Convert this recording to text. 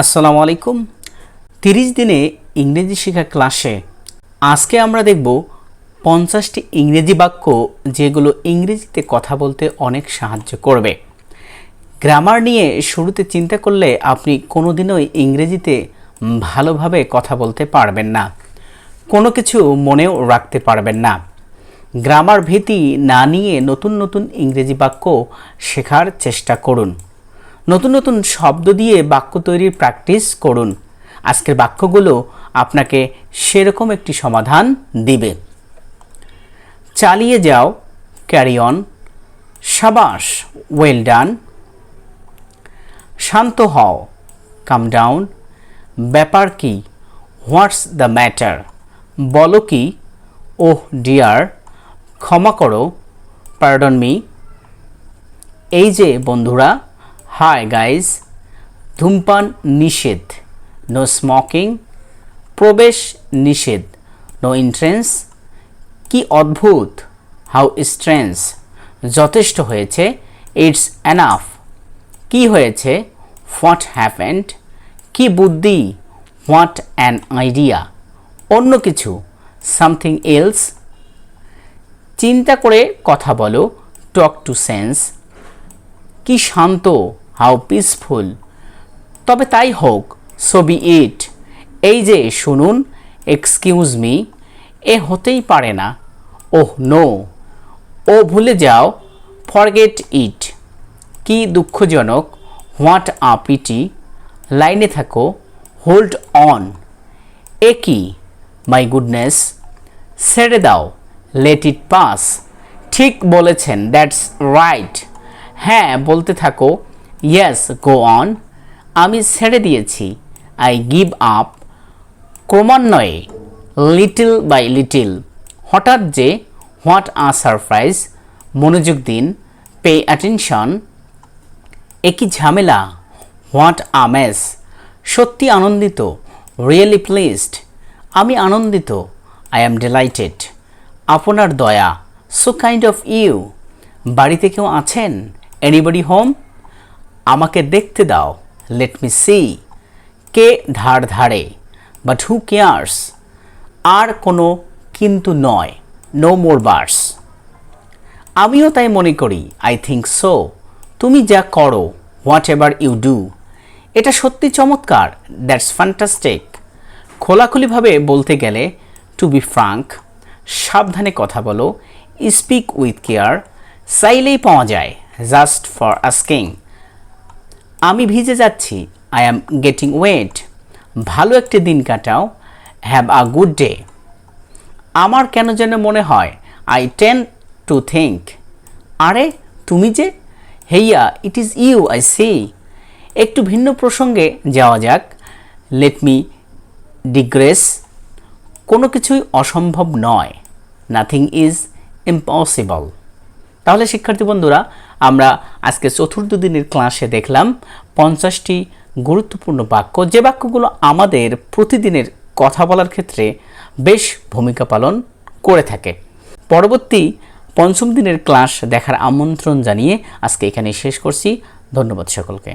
আসসালামু আলাইকুম। তিরিশ দিনে ইংরেজি শেখা ক্লাসে আজকে আমরা দেখব পঞ্চাশটি ইংরেজি বাক্য যেগুলো ইংরেজিতে কথা বলতে অনেক সাহায্য করবে। গ্রামার নিয়ে শুরুতে চিন্তা করলে আপনি কোনোদিনই ইংরেজিতে ভালোভাবে কথা বলতে পারবেন না। কোনো কিছু মনেও রাখতে পারবেন না। গ্রামার ভীতি না নিয়ে নতুন নতুন ইংরেজি বাক্য শেখার চেষ্টা করুন। নতুন নতুন শব্দ দিয়ে বাক্য তৈরির প্র্যাকটিস করুন। আজকের বাক্যগুলো আপনাকে সেরকম একটি সমাধান দিবে। চালিয়ে যাও। ক্যারি অন সাবাস। ওয়েল ডান শান্ত হও। কাম ডাউন ব্যাপার কি? হোয়াটস দ্য ম্যাটার বলো কি? ওহ ডিয়ার ক্ষমা করো। পার্ডন মি এই যে, বন্ধুরা হাই গাইজ ধূমপান নিষেধ নো স্মোকিং প্রবেশ নিষেধ নো এন্ট্রেন্স কি অদ্ভুত. হাউ স্ট্রেন্স যথেষ্ট হয়েছে। ইটস অ্যানাফ কি হয়েছে? হোয়াট হ্যাপেন্ড কি বুদ্ধি? হোয়াট অ্যান আইডিয়া অন্য কিছু। সামথিং এলস চিন্তা করে কথা বলো। টক টু সেন্স কি শান্ত। How peaceful. তবে তাই হোক ছবি ইট এই যে, শুনুন এক্সকিউজ মি এ হতেই পারে না। ওহ নো ও ভুলে যাও ফরগেট ইট কি দুঃখজনক হোয়াট আ পিটি লাইনে থাকো হোল্ড অন এ কি? মাই গুডনেস ছেড়ে দাও লেট ইট পাস ঠিক বলেছেন দ্যাটস রাইট হ্যাঁ বলতে থাকো ইয়েস গো অন আমি ছেড়ে দিয়েছি। আই গিভ আপ ক্রমান্বয়ে লিটল বাই লিটল হঠাৎ যে হোয়াট আ সারপ্রাইজ মনোযোগ দিন পে অ্যাটেনশন একই ঝামেলা হোয়াট আ মেস সত্যি আনন্দিত রিয়েলি প্লেসড আমি আনন্দিত আই অ্যাম ডিলাইটেড আপনার দয়া সো কাইন্ড অফ ইউ বাড়িতে কেউ আছেন? এনিবডি হোম আমাকে দেখতে দাও। লেট মি সি কে ধার ধারে বাট হু কেয়ার্স আর কোনো কিন্তু নয় নো মোর বার্স আমিও তাই মনে করি আই থিঙ্ক সো তুমি যা করো হোয়াট এভার ইউ ডু এটা সত্যি চমৎকার দ্যাটস ফ্যান্টাস্টিক খোলাখুলিভাবে বলতে গেলে টু বি ফ্রাঙ্ক সাবধানে কথা বলো স্পিক উইথ কেয়ার চাইলেই পাওয়া যায় জাস্ট ফর আস্কিং আমি ভিজে যাচ্ছি। আই অ্যাম গেটিং ওয়েট ভালো একটি দিন কাটাও। হ্যাভ আ গুড ডে আমার কেন যেন মনে হয় আই টেন টু থিঙ্ক আরে, তুমি যে? হেইয়া it is you I see একটু ভিন্ন প্রসঙ্গে যাওয়া যাক। লেট মি ডিগ্রেস কোনো কিছুই অসম্ভব নয়। নাথিং ইজ ইম্পসিবল তাহলে, শিক্ষার্থী বন্ধুরা, আমরা আজকে চতুর্থ দিনের ক্লাসে দেখলাম পঞ্চাশটি গুরুত্বপূর্ণ বাক্য। যে বাক্যগুলো আমাদের প্রতিদিনের কথা বলার ক্ষেত্রে বেশ ভূমিকা পালন করে থাকে। পরবর্তী পঞ্চম দিনের ক্লাস দেখার আমন্ত্রণ জানিয়ে আজকে এখানে শেষ করছি। ধন্যবাদ সকলকে।